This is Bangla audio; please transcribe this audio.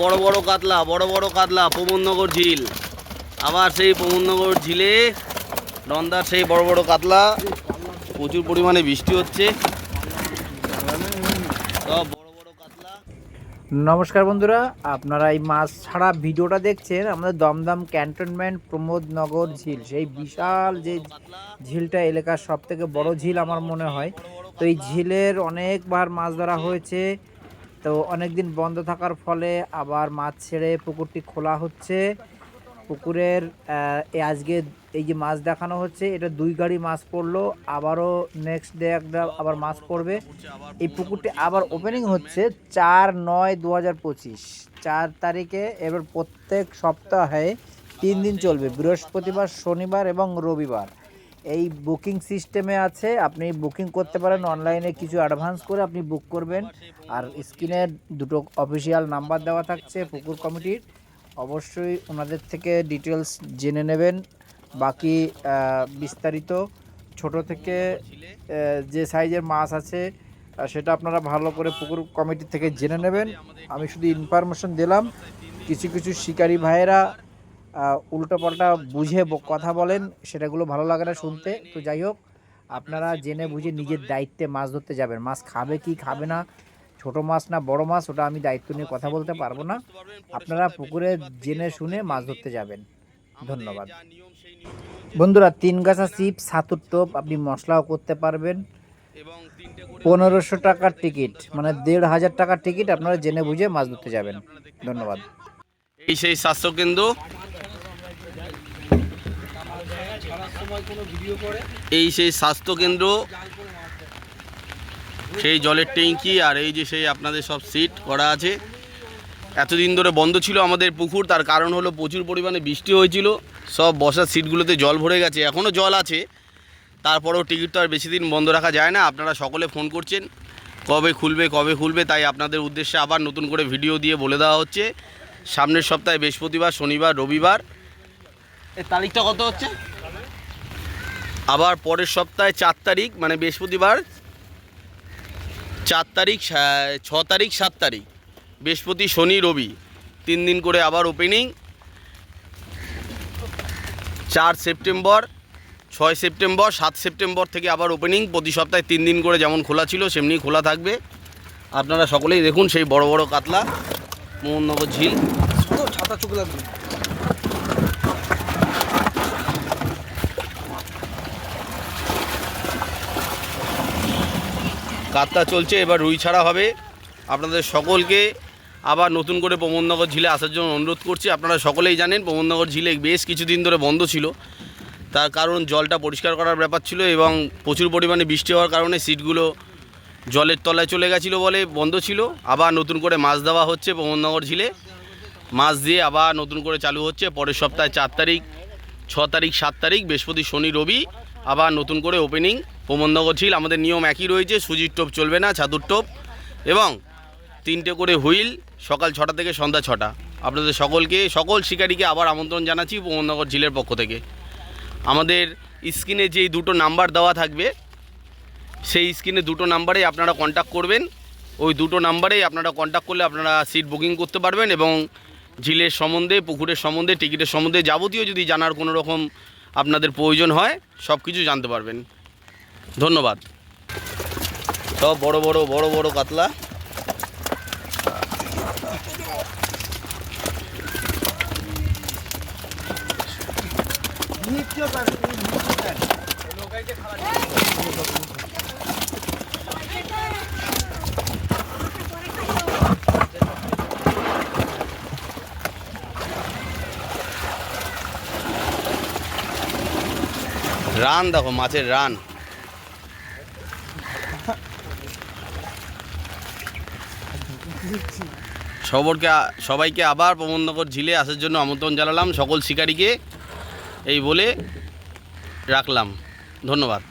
বড় বড় কাতলা বড় বড় কাতলা প্রমোদনগর ঝিল। আবার সেই প্রমোদনগর ঝিলে নন্দার সেই বড় বড় কাতলা। প্রচুর পরিমাণে বৃষ্টি হচ্ছে। বড় বড় নমস্কার বন্ধুরা আপনারা এই মাছ ছাড়া ভিডিওটা দেখছেন আমাদের দমদম ক্যান্টনমেন্ট প্রমোদনগর ঝিল। সেই বিশাল যে ঝিলটা এলাকার সব থেকে বড় ঝিল আমার মনে হয়। তো এই ঝিলের অনেকবার মাছ ধরা হয়েছে। তো অনেক দিন বন্ধ থাকার ফলে আবার মাছ ছেড়ে পুকুরটি খোলা হচ্ছে। পুকুরের আজকে এই যে মাছ দেখানো হচ্ছে, এটা দুই গাড়ি মাছ পড়ল। আবারও নেক্সট ডে একটা আবার মাছ পড়বে। এই পুকুরটি আবার ওপেনিং হচ্ছে চার নয় দু হাজার পঁচিশ। চার তারিখে এবার প্রত্যেক সপ্তাহে তিন দিন চলবে। বৃহস্পতিবার, শনিবার এবং রবিবার। এই বুকিং সিস্টেমে আছে, আপনি বুকিং করতে পারেন, অনলাইনে কিছু অ্যাডভান্স করে আপনি বুক করবেন। আর স্ক্রিনে দুটো অফিসিয়াল নাম্বার দেওয়া থাকছে, পুকুর কমিটির। অবশ্যই ওনাদের থেকে ডিটেলস জেনে নেবেন। বাকি বিস্তারিত, ছোট থেকে যে সাইজের মাছ আছে সেটা আপনারা ভালো করে পুকুর কমিটি থেকে জেনে নেবেন। আমি শুধু ইনফরমেশন দিলাম। কিছু কিছু শিকারী ভাইয়েরা উল্টো পাল্টা বুঝে কথা বলেন, সেটাগুলো ভালো লাগে না শুনতে। তো যাই হোক, আপনারা জেনে বুঝে নিজের দায়িত্বে মাছ ধরতে যাবেন। মাছ খাবে কি খাবে না, ছোট মাছ না বড় মাছ, ওটা আমি দায়িত্ব নিয়ে কথা বলতে পারব না। আপনারা পুকুরে জেনে শুনে মাছ ধরতে যাবেন। ধন্যবাদ। বন্ধুরা, তিন গাছা চিপ সাতুর টোপ, আপনি মশলাও করতে পারবেন। পনেরোশো টাকার টিকিট মানে দেড় হাজার টাকার টিকিট আপনারা জেনে বুঝে মাছ ধরতে যাবেন। ধন্যবাদ। এই সেই স্বাস্থ্যকেন্দ্র। এই সেই স্বাস্থ্যকেন্দ্র। সেই জলের ট্যাঙ্কি আর এই যে সেই আপনাদের সব সিট করা আছে। এতদিন ধরে বন্ধ ছিল আমাদের পুকুর, তার কারণ হলো প্রচুর পরিমাণে বৃষ্টি হয়েছিল। সব বসার সিটগুলোতে জল ভরে গেছে এখনও জল আছে। তারপরেও টিকিট তো আর বেশি দিন বন্ধ রাখা যায় না, আপনারা সকলে ফোন করছেন। কবে খুলবে কবে খুলবে, তাই আপনাদের উদ্দেশ্যে আবার নতুন করে ভিডিও দিয়ে বলে দেওয়া হচ্ছে। সামনের সপ্তাহে বৃহস্পতিবার শনিবার রবিবার। এর তারিখটা কত হচ্ছে? আবার পরের সপ্তাহে চার তারিখ মানে বৃহস্পতিবার। চার তারিখ ছ তারিখ সাত তারিখ। বৃহস্পতি শনি রবি। তিন দিন করে আবার ওপেনিং চার সেপ্টেম্বর ছয় সেপ্টেম্বর সাত সেপ্টেম্বর থেকে আবার ওপেনিং প্রতি সপ্তাহে তিন দিন করে যেমন খোলা ছিল সেমনি খোলা থাকবে। আপনারা সকলেই দেখুন সেই বড় বড় কাতলা। মোহননগর ঝিল। ছাতা চোখ লাগবে কাতলা চলছে এবার রুই ছাড়া হবে। আপনাদের সকলকে আবার নতুন করে প্রমোদনগর ঝিলে আসার জন্য অনুরোধ করছি। আপনারা সকলেই জানেন প্রমোদনগর ঝিলে বেশ কিছুদিন ধরে বন্ধ ছিল। তার কারণ জলটা পরিষ্কার করার ব্যাপার ছিল এবং প্রচুর পরিমাণে বৃষ্টি হওয়ার কারণে সিটগুলো জলের তলায় চলে গেছিল বলে বন্ধ ছিল। আবার নতুন করে মাছ দেওয়া হচ্ছে প্রমোদনগর ঝিলে। মাছ দিয়ে আবার নতুন করে চালু হচ্ছে। পরের সপ্তাহে চার তারিখ, ছ তারিখ, সাত তারিখ, বৃহস্পতি, শনি, রবি, আবার নতুন করে ওপেনিং প্রমোদনগর ঝিল। আমাদের নিয়ম একই রয়েছে, সুজির টোপ চলবে না, ছাদুর টোপ। এবং তিনটে করে হুইল সকাল ছটা থেকে সন্ধ্যা ছটা। আপনাদের সকলকে, সকল শিকারীকে আবার আমন্ত্রণ জানাচ্ছি প্রমোদনগর ঝিলের পক্ষ থেকে। আমাদের স্ক্রিনে যেই দুটো নাম্বার দেওয়া থাকবে সেই স্ক্রিনে দুটো নাম্বারেই আপনারা কন্ট্যাক্ট করবেন। ওই দুটো নাম্বারেই আপনারা কন্ট্যাক্ট করলে আপনারা সিট বুকিং করতে পারবেন এবং ঝিলের সম্বন্ধে, পুকুরের সম্বন্ধে, টিকিটের সম্বন্ধে যাবতীয় যদি জানার কোনো রকম আপনাদের প্রয়োজন হয়, সব কিছু জানতে পারবেন। ধন্যবাদ। সব বড় বড় বড় বড় কাতলা। রান দেখো, মাছের রান। সবরকে সবাইকে আবার প্রবন্ধকর ঝিলে আসার জন্য আমন্ত্রণ জানালাম। সকল শিকারীকে এই বলে রাখলাম। ধন্যবাদ।